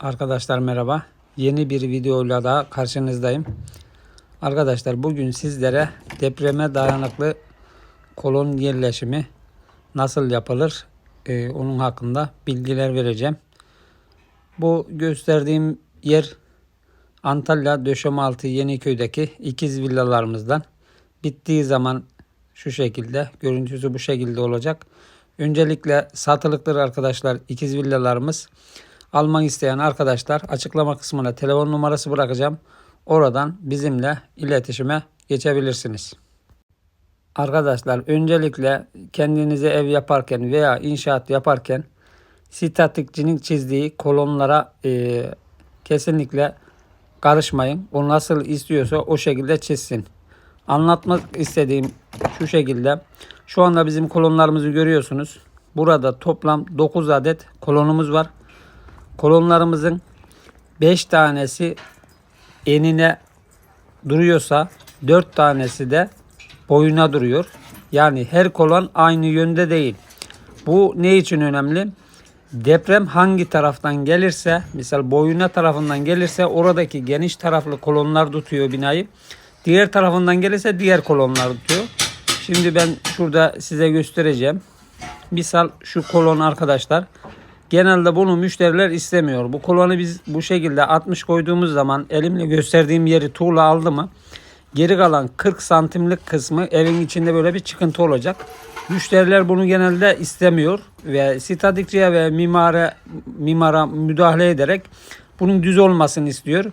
Arkadaşlar merhaba. Yeni bir videoyla daha karşınızdayım. Arkadaşlar bugün sizlere depreme dayanıklı kolon yerleşimi nasıl yapılır e, onun hakkında bilgiler vereceğim. Bu gösterdiğim yer Antalya Döşemealtı Yeniköy'deki ikiz villalarımızdan. Bittiği zaman şu şekilde görüntüsü bu şekilde olacak. Öncelikle satılıktır arkadaşlar ikiz villalarımız. Almak isteyen arkadaşlar açıklama kısmına telefon numarası bırakacağım. Oradan bizimle iletişime geçebilirsiniz. Arkadaşlar öncelikle kendinize ev yaparken veya inşaat yaparken statikçinin çizdiği kolonlara e, kesinlikle karışmayın. O nasıl istiyorsa o şekilde çizsin. Anlatmak istediğim şu şekilde. Şu anda bizim kolonlarımızı görüyorsunuz. Burada toplam 9 adet kolonumuz var. Kolonlarımızın 5 tanesi enine duruyorsa 4 tanesi de boyuna duruyor. Yani her kolon aynı yönde değil. Bu ne için önemli? Deprem hangi taraftan gelirse, misal boyuna tarafından gelirse oradaki geniş taraflı kolonlar tutuyor binayı. Diğer tarafından gelirse diğer kolonlar tutuyor. Şimdi ben şurada size göstereceğim. Misal şu kolon arkadaşlar. Genelde bunu müşteriler istemiyor. Bu kolonu biz bu şekilde 60 koyduğumuz zaman elimle gösterdiğim yeri tuğla aldı mı geri kalan 40 santimlik kısmı evin içinde böyle bir çıkıntı olacak. Müşteriler bunu genelde istemiyor ve statikçiye ve mimara, mimara müdahale ederek bunun düz olmasını istiyor.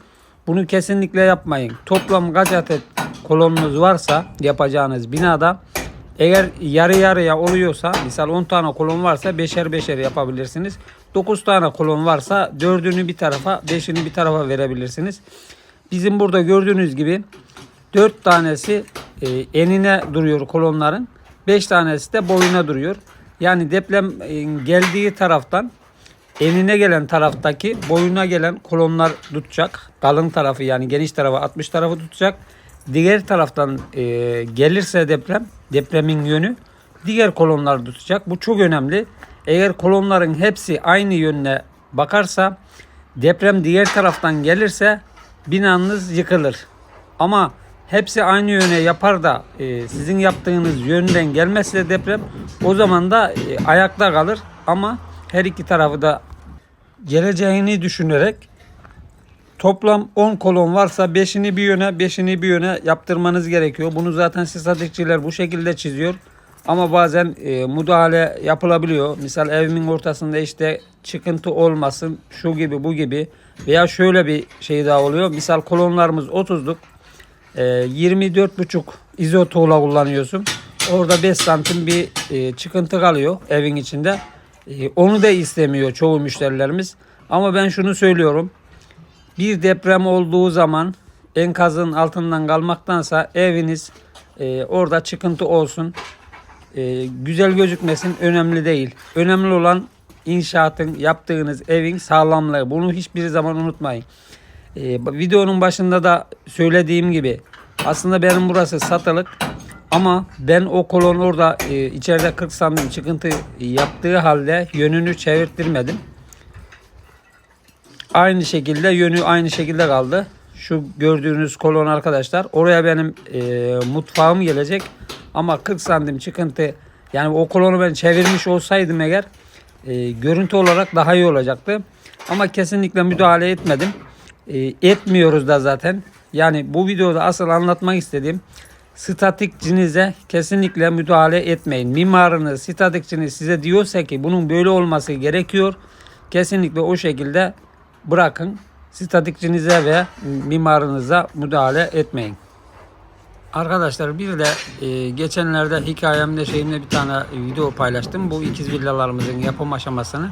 Bunu kesinlikle yapmayın. Toplam kaç adet kolonunuz varsa yapacağınız binada eğer yarı yarıya oluyorsa misal 10 tane kolon varsa beşer beşer yapabilirsiniz. 9 tane kolon varsa 4'ünü bir tarafa 5'ini bir tarafa verebilirsiniz. Bizim burada gördüğünüz gibi 4 tanesi e, enine duruyor kolonların. 5 tanesi de boyuna duruyor. Yani deprem e, geldiği taraftan enine gelen taraftaki boyuna gelen kolonlar tutacak. Kalın tarafı yani geniş tarafı 60 tarafı tutacak. Diğer taraftan e, gelirse deprem depremin yönü diğer kolonlar tutacak. Bu çok önemli. Eğer kolonların hepsi aynı yönüne bakarsa deprem diğer taraftan gelirse binanız yıkılır. Ama hepsi aynı yöne yapar da e, sizin yaptığınız yönden gelmezse deprem o zaman da e, ayakta kalır. Ama her iki tarafı da geleceğini düşünerek toplam 10 kolon varsa 5'ini bir yöne 5'ini bir yöne yaptırmanız gerekiyor. Bunu zaten statikçiler bu şekilde çiziyor. Ama bazen e, müdahale yapılabiliyor. Misal evimin ortasında işte çıkıntı olmasın şu gibi bu gibi veya şöyle bir şey daha oluyor. Misal kolonlarımız 30'luk e, 24,5 izo tuğla kullanıyorsun. Orada 5 santim bir e, çıkıntı kalıyor evin içinde. E, onu da istemiyor çoğu müşterilerimiz. Ama ben şunu söylüyorum. Bir deprem olduğu zaman enkazın altından kalmaktansa eviniz e, orada çıkıntı olsun. E, güzel gözükmesin önemli değil. Önemli olan inşaatın yaptığınız evin sağlamlığı. Bunu hiçbir zaman unutmayın. E, videonun başında da söylediğim gibi aslında benim burası satılık ama ben o kolon orada e, içeride 40 santim çıkıntı yaptığı halde yönünü çevirttirmedim. Aynı şekilde yönü aynı şekilde kaldı. Şu gördüğünüz kolon arkadaşlar. Oraya benim e, mutfağım gelecek. Ama 40 santim çıkıntı yani o kolonu ben çevirmiş olsaydım eğer e, görüntü olarak daha iyi olacaktı. Ama kesinlikle müdahale etmedim. E, etmiyoruz da zaten. Yani bu videoda asıl anlatmak istediğim statikçinize kesinlikle müdahale etmeyin. Mimarınız, statikçiniz size diyorsa ki bunun böyle olması gerekiyor. Kesinlikle o şekilde bırakın. Statikçinize ve mimarınıza müdahale etmeyin. Arkadaşlar bir de e, geçenlerde hikayemde şeyimde bir tane video paylaştım. Bu ikiz villalarımızın yapım aşamasını.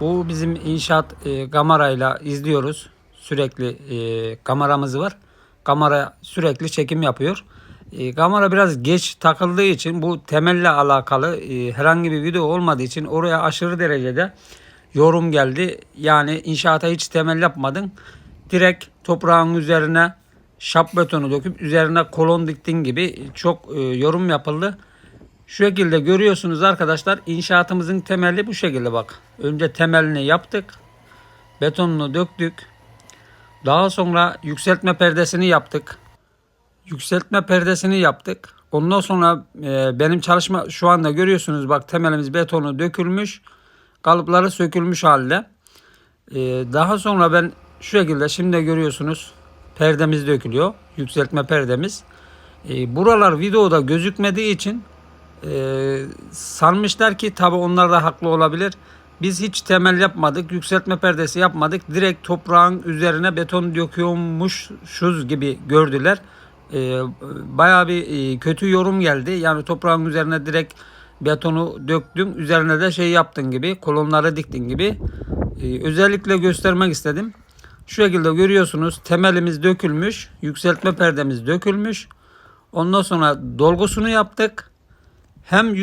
Bu bizim inşaat e, kamerayla izliyoruz. Sürekli e, kameramız var. Kamera sürekli çekim yapıyor. E, kamera biraz geç takıldığı için bu temelle alakalı e, herhangi bir video olmadığı için oraya aşırı derecede yorum geldi. Yani inşaata hiç temel yapmadın. Direkt toprağın üzerine şap betonu döküp üzerine kolon diktin gibi çok e, yorum yapıldı. Şu şekilde görüyorsunuz arkadaşlar inşaatımızın temeli bu şekilde bak. Önce temelini yaptık. betonunu döktük. Daha sonra yükseltme perdesini yaptık. Yükseltme perdesini yaptık. Ondan sonra e, benim çalışma şu anda görüyorsunuz bak temelimiz betonu dökülmüş. Kalıpları sökülmüş halde. E, daha sonra ben şu şekilde şimdi görüyorsunuz perdemiz dökülüyor. Yükseltme perdemiz. E, buralar videoda gözükmediği için e, sanmışlar ki tabi onlar da haklı olabilir. Biz hiç temel yapmadık, yükseltme perdesi yapmadık. Direkt toprağın üzerine beton döküyormuşuz gibi gördüler. E, bayağı bir e, kötü yorum geldi. Yani toprağın üzerine direkt betonu döktün, üzerine de şey yaptın gibi, kolonları diktin gibi. E, özellikle göstermek istedim. Şu şekilde görüyorsunuz temelimiz dökülmüş, yükseltme perdemiz dökülmüş. Ondan sonra dolgusunu yaptık. Hem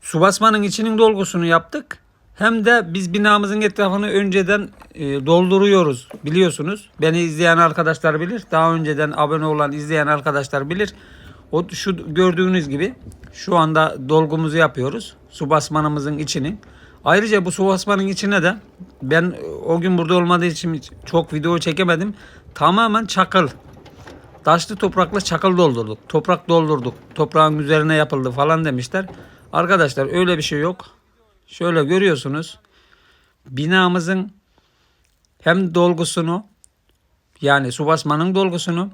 su basmanın içinin dolgusunu yaptık. Hem de biz binamızın etrafını önceden e, dolduruyoruz biliyorsunuz. Beni izleyen arkadaşlar bilir. Daha önceden abone olan izleyen arkadaşlar bilir. O şu gördüğünüz gibi şu anda dolgumuzu yapıyoruz. Su basmanımızın içinin. Ayrıca bu su basmanın içine de ben e, o gün burada olmadığı için çok video çekemedim. Tamamen çakıl. Taşlı toprakla çakıl doldurduk. Toprak doldurduk. Toprağın üzerine yapıldı falan demişler. Arkadaşlar öyle bir şey yok. Şöyle görüyorsunuz. Binamızın hem dolgusunu yani su basmanın dolgusunu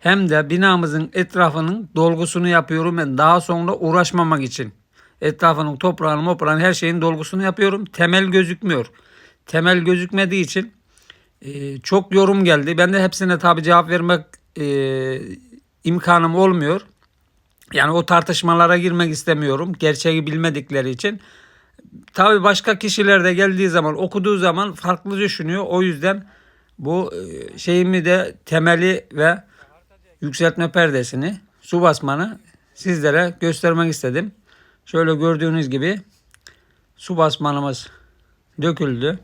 hem de binamızın etrafının dolgusunu yapıyorum ben daha sonra uğraşmamak için. Etrafının toprağını moprağını her şeyin dolgusunu yapıyorum. Temel gözükmüyor. Temel gözükmediği için e, çok yorum geldi. Ben de hepsine tabi cevap vermek e, imkanım olmuyor. Yani o tartışmalara girmek istemiyorum. Gerçeği bilmedikleri için. Tabi başka kişiler de geldiği zaman okuduğu zaman farklı düşünüyor. O yüzden bu e, şeyimi de temeli ve yükseltme perdesini su basmanı sizlere göstermek istedim. Şöyle gördüğünüz gibi su basmanımız döküldü.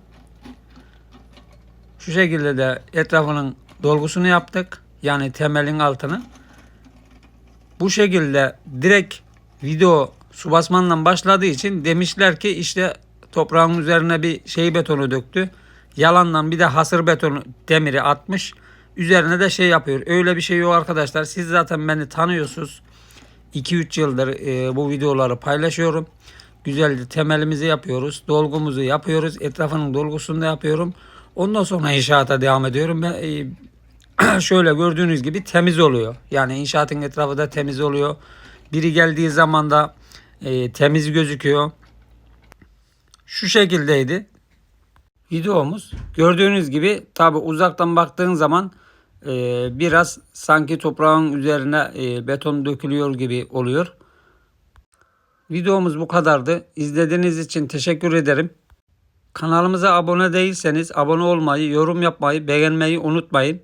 Şu şekilde de etrafının dolgusunu yaptık. Yani temelin altını. Bu şekilde direkt video su basmanla başladığı için demişler ki işte toprağın üzerine bir şey betonu döktü. Yalandan bir de hasır betonu demiri atmış. Üzerine de şey yapıyor. Öyle bir şey yok arkadaşlar. Siz zaten beni tanıyorsunuz. 2-3 yıldır e, bu videoları paylaşıyorum. Güzel temelimizi yapıyoruz. Dolgumuzu yapıyoruz. Etrafının dolgusunu da yapıyorum. Ondan sonra inşaata devam ediyorum. Ben, e, şöyle gördüğünüz gibi temiz oluyor. Yani inşaatın etrafı da temiz oluyor. Biri geldiği zaman da e, temiz gözüküyor. Şu şekildeydi videomuz. Gördüğünüz gibi tabi uzaktan baktığın zaman biraz sanki toprağın üzerine e, beton dökülüyor gibi oluyor. Videomuz bu kadardı. İzlediğiniz için teşekkür ederim. Kanalımıza abone değilseniz abone olmayı, yorum yapmayı, beğenmeyi unutmayın.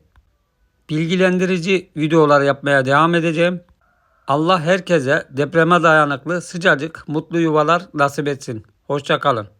Bilgilendirici videolar yapmaya devam edeceğim. Allah herkese depreme dayanıklı, sıcacık, mutlu yuvalar nasip etsin. Hoşçakalın.